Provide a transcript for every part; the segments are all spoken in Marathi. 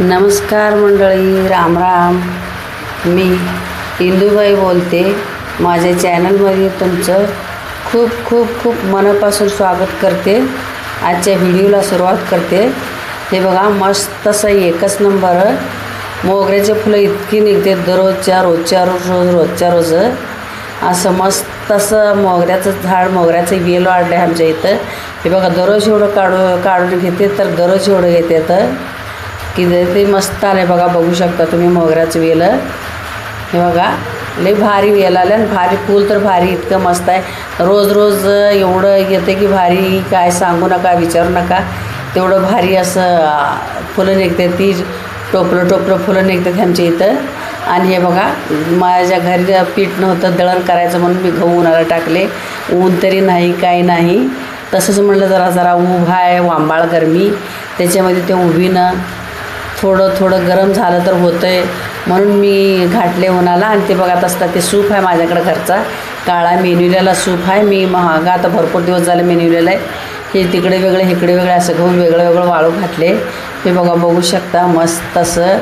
नमस्कार मंडळी राम राम. मी इंदूबाई बोलते. माझ्या चॅनलमध्ये तुमचं खूप खूप खूप मनापासून स्वागत करते. आजच्या व्हिडिओला सुरुवात करते. हे बघा मस्त असं एकच नंबर. मोगऱ्याचे फुलं इतकी निघते दररोजच्या रोजच्या रोज रोज रोजच्या रोज. असं मस्त असं मोगऱ्याचं झाड मोगऱ्याचं वेल वाढलं आहे आमच्या इथं. हे बघा दररोज एवढं काढू काढून घेते तर दररोज एवढं घेते तर. की ते ते मस्त आले बघा बघू शकता तुम्ही मोगऱ्याचं वेल. हे बघा लई भारी वेल आलं आणि भारी फूल तर भारी इतकं मस्त आहे. रोज रोज एवढं येते की भारी काय सांगू नका विचारू नका. तेवढं भारी असं फुलं निघते ती टोपलं टोपलं फुलं निघतात आमच्या इथं. आणि हे बघा माझ्या घरी पीठ नव्हतं दळण करायचं म्हणून मी गहू उन्हाला टाकले. ऊन तरी नाही काही नाही. तसंच म्हटलं जरा जरा उभा आहे वांबाळ गरमी. त्याच्यामध्ये ते उभीनं थोडं थोडं गरम झालं तर होतं आहे म्हणून मी घाटले उन्हाला आणि ते बघा असता ते सूप आहे माझ्याकडे घरचा. काळा मेन्युलेला सूप आहे. मी महागा आता भरपूर दिवस झाले मेन्युलेला आहे. हे तिकडे वेगळे इकडे वेगळे असं गहू वेगळं वेगळं वाळू घातले. हे बघा बघू शकता मस्त असं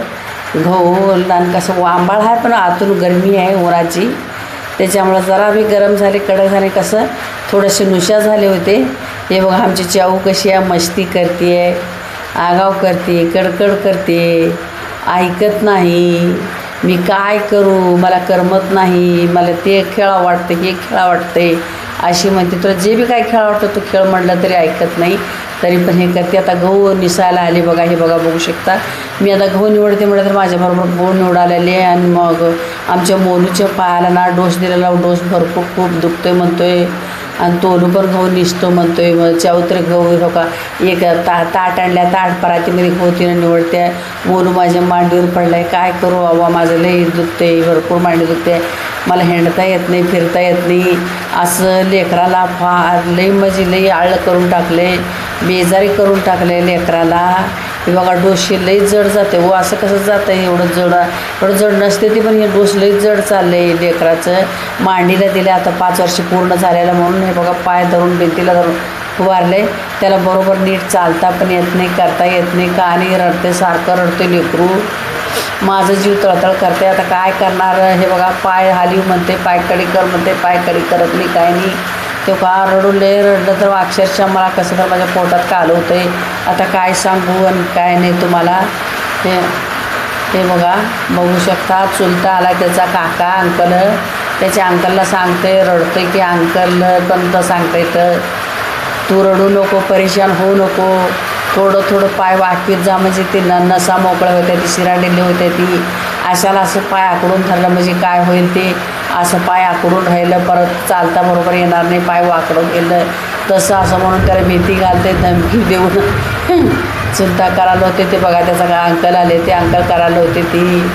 गहू आणि कसं वांबाळ आहे पण आतून गरमी आहे उन्हाची. त्याच्यामुळं जरा बी गरम झाले कडक झाले कसं थोडेसे नुशा झाले होते. हे बघा आमची चाऊ कशी आहे मस्ती करते आहे आगाव करते कडकड करते ऐकत नाही. मी काय करू? मला करमत नाही. मला ते खेळा वाटते हे खेळा वाटते अशी म्हणते तुला जे बी काय खेळ वाटतं तो खेळ म्हटलं तरी ऐकत नाही. तरी पण हे करते. आता गहू निसायला आले बघा हे बघा बघू शकता. मी आता गहू निवडते म्हटलं तर माझ्याबरोबर गहू निवडालेले आणि मग आमच्या मोलूच्या पायाला ना डोस दिलेला डोस भरपूर खूप दुखतोय म्हणतोय. आणि तो पण गहू निसतो म्हणतोय मग चौत्र गहू हो का एक ता ताट आणल्या ताट परातीमध्ये गहू तिनं निवडते मोलू माझ्या मांडीवर पडलाय काय करू बाबा माझं लई दुखते भरपूर मांडी दुखते. मला हिंडता येत नाही फिरता येत नाही. असं लेकराला फार लई म्हणजे लई आळ करून टाकले बेजारी करून टाकले लेकराला. हे बघा डोशी लई जड जाते हो असं कसं जातं आहे एवढं जड? एवढं जड नसते ती पण हे डोस लई जड चाललं आहे लेकराचं. मांडीला दिले आता पाच वर्ष पूर्ण झालेलं म्हणून. हे बघा पाय धरून भिंतीला धरून उभारले त्याला बरोबर नीट चालता पण येत नाही करता येत नाही. का आणि रडते सारखं रडते लेकरू. माझं जीव तळतळ करते आता काय करणार? हे बघा पाय हालीव म्हणते पाय कडी कर म्हणते पाय कडी करत नाही काय नाही. ते का रडून रडलं तर अक्षरशः मला कसं तर माझ्या पोटात काल होतं आहे आता काय सांगू आणि काय नाही तुम्हाला. हे हे बघा बघू शकता चुलता आला त्याचा काका अंकल. त्याच्या अंकलला सांगते रडते की अंकल पण सांगते तर. तू रडू नको परेशान होऊ नको. थोडं थोडं पाय वाकवीत जा म्हणजे ते न नसा मोकळ्या होत्या ती शिराडेली होत्या ती. अशाला असं पाय आकडून धरलं म्हणजे काय होईल ते? असं पाय आकडून राहिलं परत चालता बरोबर येणार नाही पाय वाकडून गेलं. तसं असं म्हणून त्याला भीती घालते धमकी देऊन. चिंता करायला होते ते बघा त्याचा काय अंकल आले ते अंकल करायला होते ती.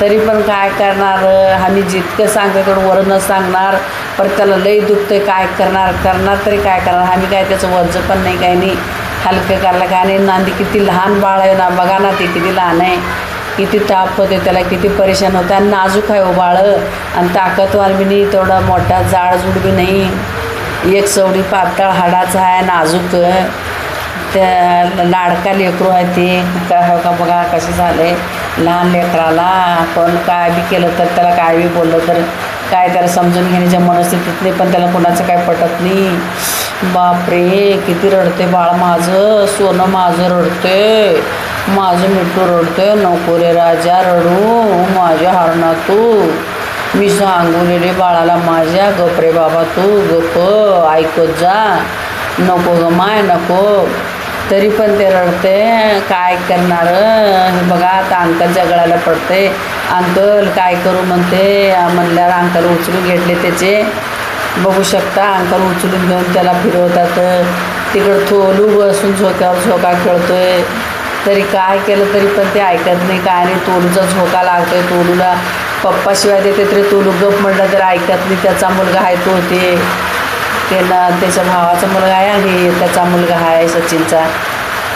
तरी पण काय करणार? आम्ही जितकं सांगतो वर वरनं सांगणार. परत त्याला लई दुखतं काय करणार करणार तरी काय करणार? आम्ही काय त्याचं वरचं पण नाही काही नाही. हलकं करायला काय नाही. नांदी किती लहान बाळ आहे ना बघा ना ते किती लहान आहे. किती ताप होते त्याला किती परेशान होतं आणि नाजूक आहे हो आणि ताकदवार बी नाही तेवढा मोठा जाडजूड बी नाही. एक सवडी पातळ हाडाचा आहे नाजूक त्या लाडका लेकरू आहे ते. काय हो का बघा कसं झालं आहे लहान लेकराला कोण काय बी केलं तर त्याला काय बी बोललं तर काय त्याला समजून घेण्याच्या मनस्थितीत नाही पण त्याला कोणाचं काय पटत नाही. बापरे किती रडते बाळ माझं सोनं माझं रडते माझं मिठू रडतोय नको रे राजा रडू माझ्या हरणा तू. मी सांगुलेले बाळाला माझ्या गप रे बाबा तू गप ऐकत जा. नको ग माय नको. तरी पण ते रडते काय करणार? हे बघा आता अंकल गळाला पडते अंकल काय करू म्हणते? म्हणल्यावर अंकल उचलून घेतले त्याचे. बघू शकता अंकल उचलून घेऊन त्याला फिरवतात. तिकडं थोलू बसून झोक्यावर झोका खेळतोय. तरी काय केलं तरी पण ते ऐकत नाही. काय नाही तोलूचा झोका लागतो आहे तोलूला पप्पाशिवाय देते तरी तोलू गप म्हटलं तर ऐकत नाही. त्याचा मुलगा आहे तो ते. त्याला त्याच्या भावाचा मुलगा आहे आणि त्याचा मुलगा आहे सचिनचा.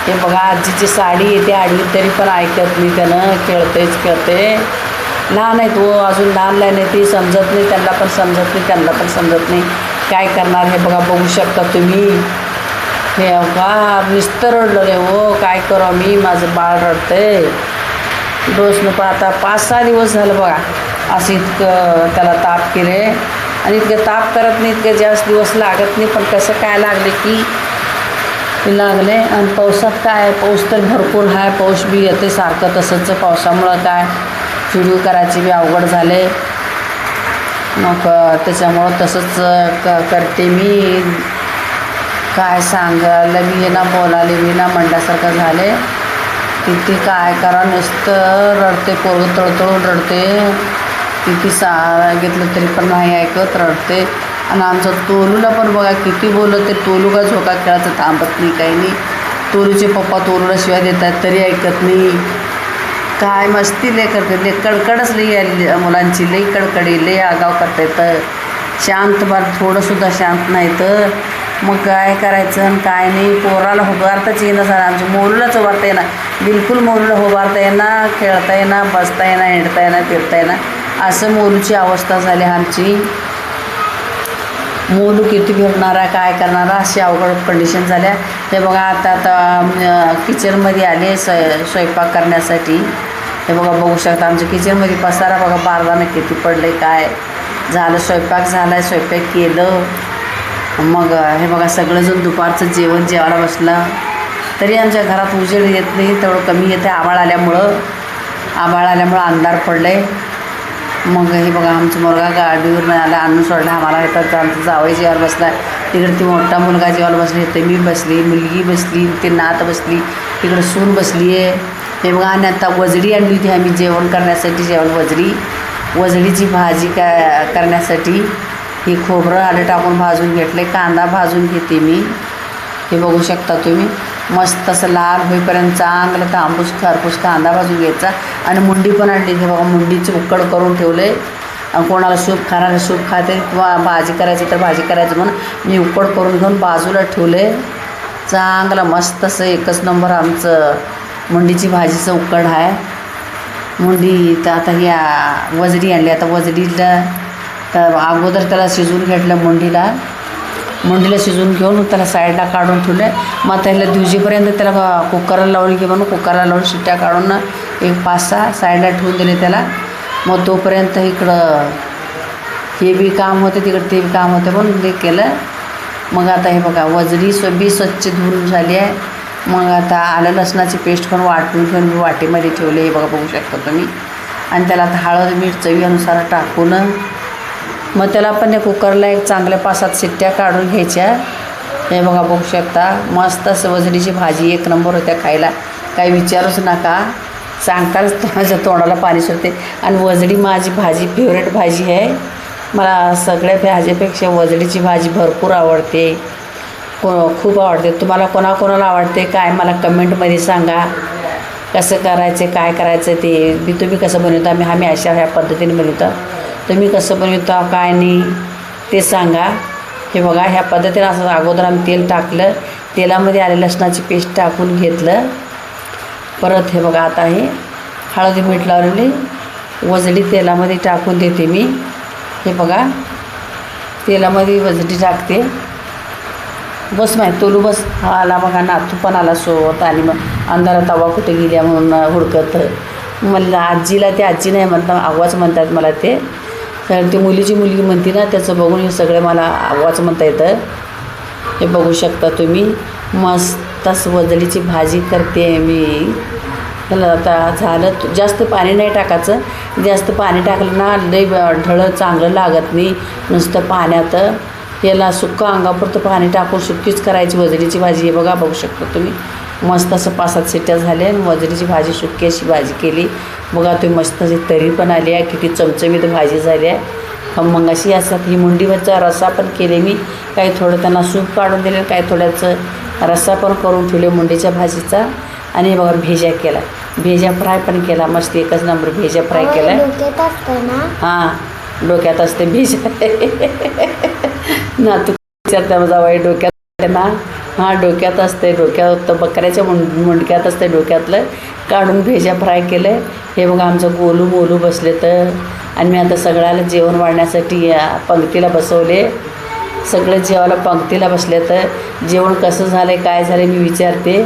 हे बघा आजीची साडी येते आडवी तरी पण ऐकत नाही त्यानं. खेळतेच खेळते लहान आहे तो अजून लहान लहान आहे ती समजत नाही. त्यांना पण समजत नाही त्यांना पण समजत नाही. काय करणार हे बघा बघू शकता तुम्ही. हे का नुसतं रडलं रे हो काय करू मी? माझं बाळ रडतंय. डोस न पाहता पाच सहा दिवस झालं बघा. असं इतकं त्याला ताप केले. आणि इतकं ताप करत नाही इतके जास्त दिवस लागत नाही पण कसं काय लागले की? लागले. आणि पावसात काय पाऊस तर भरपूर आहे पाऊस बी येते सारखं तसंच. पावसामुळं काय? व्हिडिओ करायची बी अवघड झाले. मग त्याच्यामुळं तसंच क करते मी. काय सांगायला बी ना बोलायला बी ना म्हणल्यासारखं झाले. किती काय करा नुसतं रडते पोरग तळतळून रडते. किती सांगितलं तरी पण नाही ऐकत रडते. आणि आमचं तोलूला पण बघा किती बोललं ते तोलू का झोका खेळायचं थांबत नाही काही नाही. तोलूचे पप्पा तोलूला शिवाय देतात तरी ऐकत नाही. काय मस्ती लय करते लय कडकडच लई आली मुलांची लई कडकडी लई आगाव करते तर शांत बार थोडंसुद्धा शांत नाही तर. मग काय करायचं आणि काय नाही? पोराला उभारताच येणं झालं आमच्या मोलूलाच उभारता येणार बिलकुल मोलूला उभारता येणार खेळता येणार बसता येणार हिंडता येणार फिरता येणार असं मोलूची अवस्था झाली आमची. मोलू किती फिरणारा काय करणारा अशी अवघड कंडिशन झाल्या. हे बघा आता आता किचनमध्ये आले स्वय स्वयंपाक करण्यासाठी. हे बघा बघू शकता आमच्या किचनमध्ये पसारा बघा बारदानं किती पडले काय झालं स्वयंपाक झाला आहे स्वयंपाक केलं. मग हे बघा सगळंजण दुपारचं जेवण जेवायला बसलं तरी आमच्या घरात उजेड येत नाही तेवढं कमी येते. आभाळ आल्यामुळं आभाळ आल्यामुळं अंधार पडले मग हे बघा आमचा मुलगा गाडीवर आला आणून सोडला आम्हाला येतात आमचं जावई जेवायला बसला. तिकडे ती मोठा मुलगा जेवायला बसला ते मी बसली मुलगी बसली ते नात बसली तिकडे सून बसली आहे हे बघा आणि आता वजडी आणली होती आम्ही जेवण करण्यासाठी जेवण वजडी. वजडीची भाजी का करण्यासाठी. ही खोबरं आलं टाकून भाजून घेतले कांदा भाजून घेते मी. हे बघू शकता तुम्ही. मस्त असं लाल होईपर्यंत चांगलं तांबूस खरपूस कांदा भाजून घ्यायचा. आणि मुंडी पण आणली. हे बघा मुंडीची उकड करून ठेवले कोणाला सूप खाणारे सूप खाते किंवा भाजी करायची तर भाजी करायचं म्हणून मी उकड करून घेऊन बाजूला ठेवले चांगलं मस्त असं एकच नंबर आमचं मुंडीची भाजीचं उकड आहे. मुंडी तर आता या वजडी आणली. आता वजडीला तर अगोदर त्याला शिजवून घेतलं मुंडीला. मुंडीला शिजवून घेऊन त्याला साईडला काढून ठेवले. मग त्याला दिवशीपर्यंत त्याला कुकरला लावून घे म्हणून कुकरला लावून शिट्ट्या काढून एक पाच सहा साईडला ठेवून दिले त्याला. मग तोपर्यंत इकडं हे बी काम होते तिकडं ते बी काम होते म्हणून ते केलं. मग आता हे बघा वजडी बी स्वच्छ धुवून झाली आहे. मग आता आलं लसणाची पेस्ट पण वाटून घेऊन मी वाटीमध्ये ठेवले हे बघा बघू शकता तुम्ही. आणि त्याला आता हळद मीठ चवीनुसार टाकून मग त्याला पण त्या कुकरला एक चांगल्या पाच सात शिट्ट्या काढून घ्यायच्या. हे बघा बघू शकता. मस्त असं वजडीची भाजी एक नंबर होत्या खायला. काही विचारूच नका. सांगताच माझ्या तोंडाला पाणी सुटते. आणि वजडी माझी भाजी फेवरेट भाजी आहे. मला सगळ्या भाजीपेक्षा वजडीची भाजी भरपूर आवडते. को खूप आवडते. तुम्हाला कोणाकोणाला आवडते काय मला कमेंटमध्ये सांगा. कसं करायचं काय करायचं ते. मी तुम्ही कसं बनवता? मी आम्ही अशा ह्या पद्धतीने बनवतो. तुम्ही कसं बनवता काय नाही. ते सांगा. हे बघा ह्या पद्धतीनं असं अगोदर आम्ही तेल टाकलं. तेलामध्ये आले लसणाची पेस्ट टाकून घेतलं. परत हे बघा आता हे हळदी मीठ लावलेली वजडी तेलामध्ये टाकून देते मी. हे बघा तेलामध्ये वजडी टाकते. बस माहीत तोलू बस. हा आला बघा नातू पण आला सोबत आणि मग अंधारा तवा कुठे गेल्या म्हणून हुडकत. म्हणलं आजीला ते आजी नाही म्हणतात आवाज म्हणतात मला ते. कारण ती मुलीची मुलगी म्हणते ना त्याचं बघून हे सगळे मला आवाज म्हणता येतं. हे बघू शकता तुम्ही. मस्त वजलीची भाजी करते मी. त्याला आता झालं. त- जास्त पाणी नाही टाकायचं. जास्त पाणी टाकलं ना लई ब- ढळं चांगलं लागत नाही. नुसतं पाण्यात याला सुक्कं अंगापुरतं पाणी टाकून सुक्कीच करायची वजलीची भाजी. हे बघा बघू शकता तुम्ही. मस्त असं पाच सात शिट्ट्या झाल्या आणि वजडीची भाजी सुक्की अशी भाजी केली. बघा तुम्ही मस्त अशी तरी पण आली आहे किती चमचमीत भाजी झाली आहे. मग अशी असतात ही मुंडीवरचा रस्सा पण केले मी. काही थोडं त्यांना सूप काढून दिले काही थोड्याचं रस्सा पण करून ठेवले मुंडीच्या भाजीचा. आणि बघा भेजा केला. भेजा फ्राय पण केला मस्त एकच नंबर भेजा फ्राय केला. डोक्यात हां डोक्यात असते भेजा. ना तू विचारता जावाई डोक्यात असते ना? हां डोक्यात असते डोक्यात बकऱ्याच्या मुंड मुंडक्यात असते डोक्यातलं. काढून भेजा फ्राय केलं हे बघा आमचं गोलू मोलू बसले तर. आणि मी आता सगळ्याला जेवण वाढण्यासाठी पंक्तीला बसवले. सगळे जेवायला पंक्तीला बसले तर. जेवण कसं झालं काय झालं मी विचारते.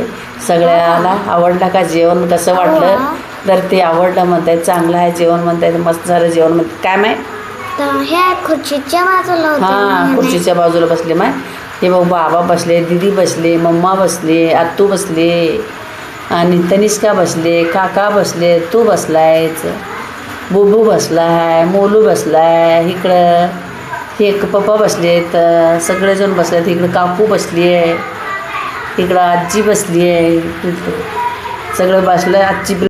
सगळ्याला आवडलं का जेवण कसं वाटलं? तर ते आवडलं म्हणतायत चांगलं आहे जेवण म्हणतायत मस्त झालं जेवण म्हणतात काय माय? हे खुर्चीच्या बाजूला हां. खुर्चीच्या बाजूला बसले माय. हे बघ बाबा बसले दीदी बसले मम्मा बसले आत्तू बसले आणि तनिष्का बसले काका बसले तू बसलायच बुबू बसला आहे मोलू बसला आहे इकडं हे एक पप्पा बसलेत सगळेजण बसलेत इकडं काकू बसली आहे इकडं आजी बसली आहे सगळं बसलं आजची